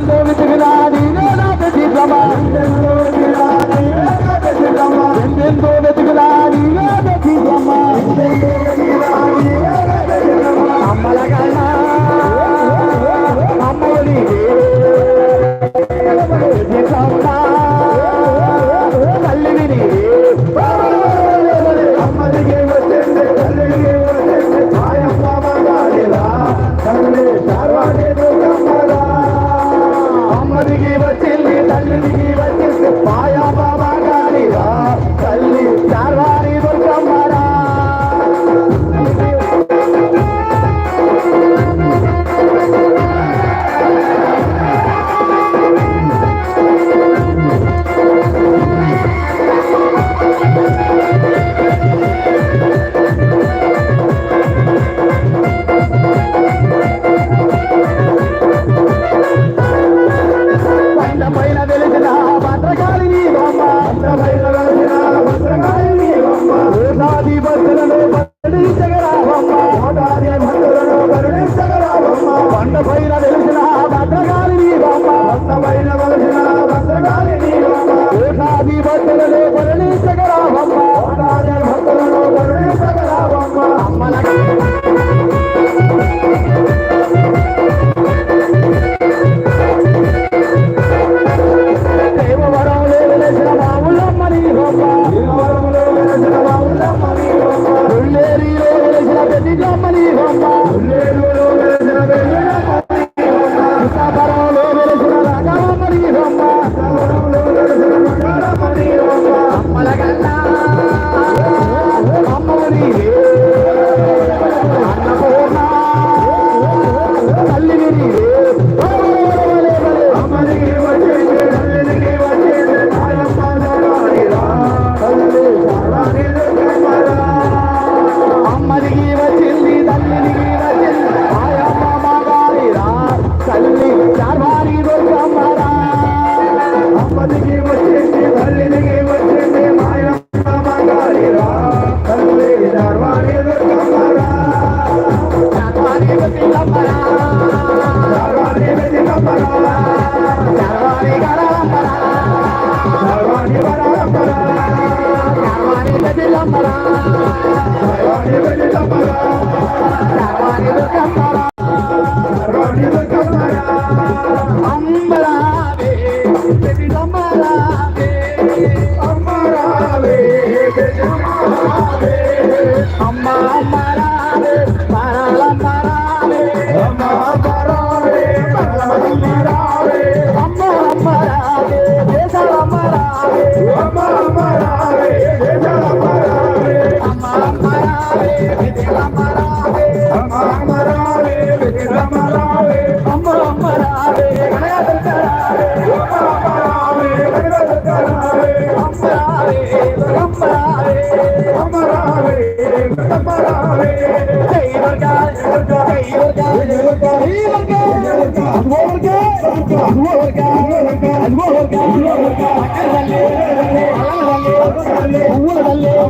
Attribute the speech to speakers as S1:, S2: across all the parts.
S1: Let me take it out, you know, not the deep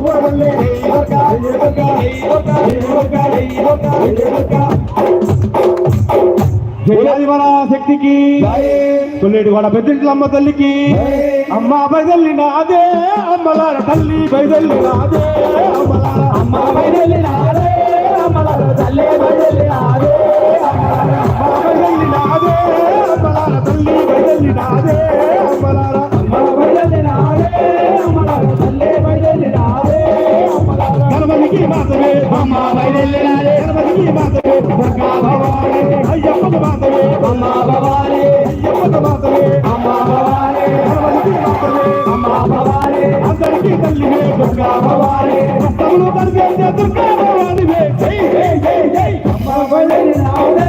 S2: ಒಳ್ಳೆ శక్తికి కొల్లేడు వాడ పెద్దింట్ల అమ్మ తల్లికి అమ్మ బయదల్లి నాదే అమ్మలార తల్లి బయదల్లి నాదే
S1: అమ్మ బయదల్లి నాదే అమ్మలార తల్లి బయదల్లి నాదే
S2: అమ్మ బయదల్లి నాదే అమ్మలార తల్లి బయదల్లి నాదే అందరికీ తల్లివే దుర్గా భవాని
S1: అమ్మ కొలే
S2: నావుడే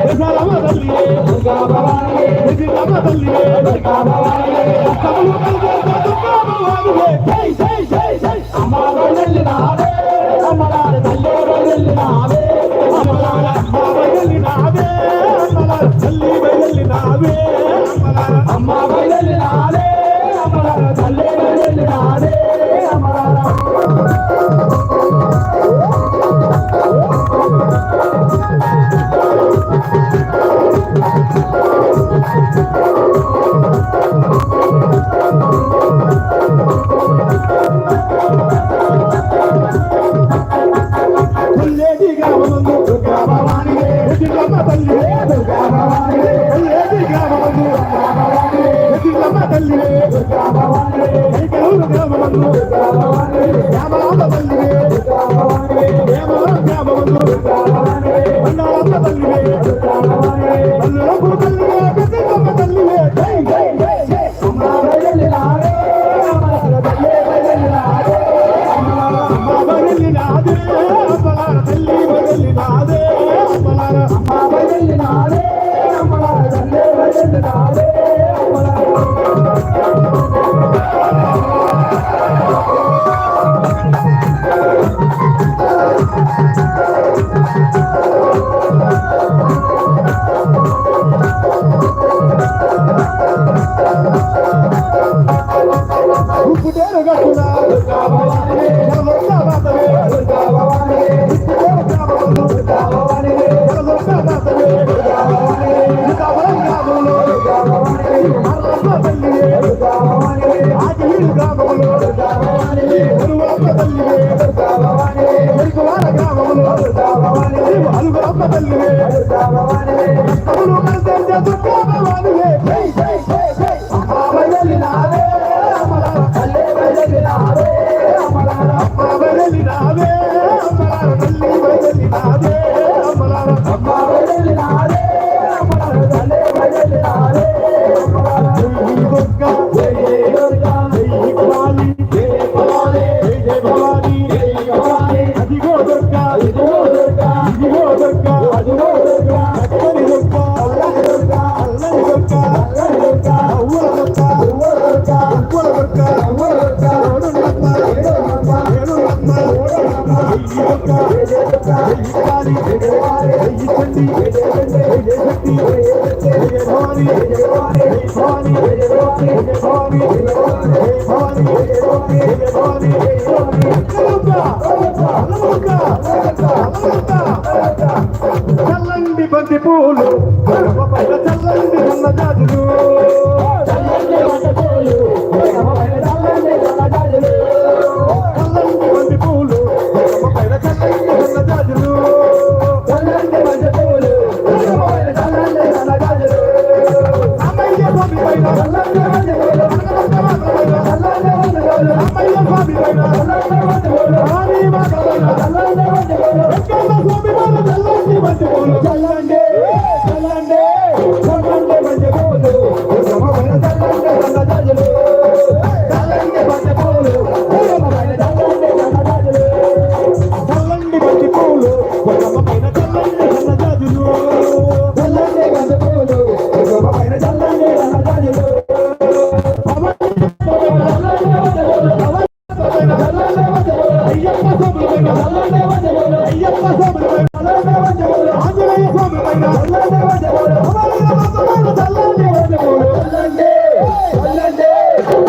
S2: ದುರ್ಗಾ ಭವಾನಿಗೆ ದುರ್ಗಾ ಭವಾನಿಗೆ vamos, vamos. అడుగు
S1: అమ్మ తల్లివే అడుగు
S2: అమ్మ
S1: తల్లివే అడుగు
S2: అమ్మ
S1: చల్లండి బంతి పూలు చల్లండి ఉన్న జాజులు